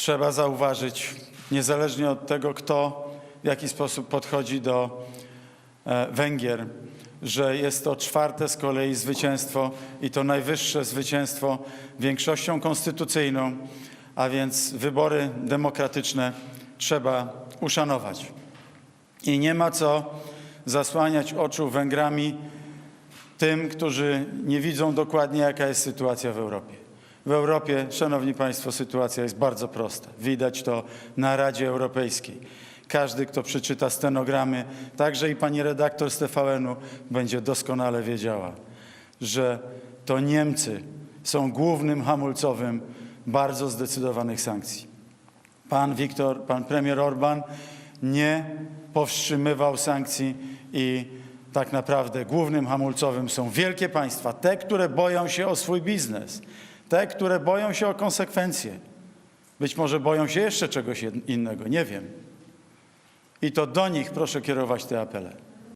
trzeba zauważyć, niezależnie od tego, kto w jaki sposób podchodzi do e, Węgier, że jest to czwarte z kolei zwycięstwo i to najwyższe zwycięstwo większością konstytucyjną, a więc wybory demokratyczne trzeba uszanować. I nie ma co zasłaniać oczu Węgrami tym, którzy nie widzą dokładnie, jaka jest sytuacja w Europie. W Europie, Szanowni Państwo, sytuacja jest bardzo prosta. Widać to na Radzie Europejskiej. Każdy, kto przeczyta stenogramy, także i pani redaktor z TVN-u, będzie doskonale wiedziała, że to Niemcy są głównym hamulcowym bardzo zdecydowanych sankcji. Pan Wiktor, pan premier Orban nie powstrzymywał sankcji i tak naprawdę głównym hamulcowym są wielkie państwa, te, które boją się o swój biznes, te, które boją się o konsekwencje. Być może boją się jeszcze czegoś innego, nie wiem. I to do nich proszę kierować te apele.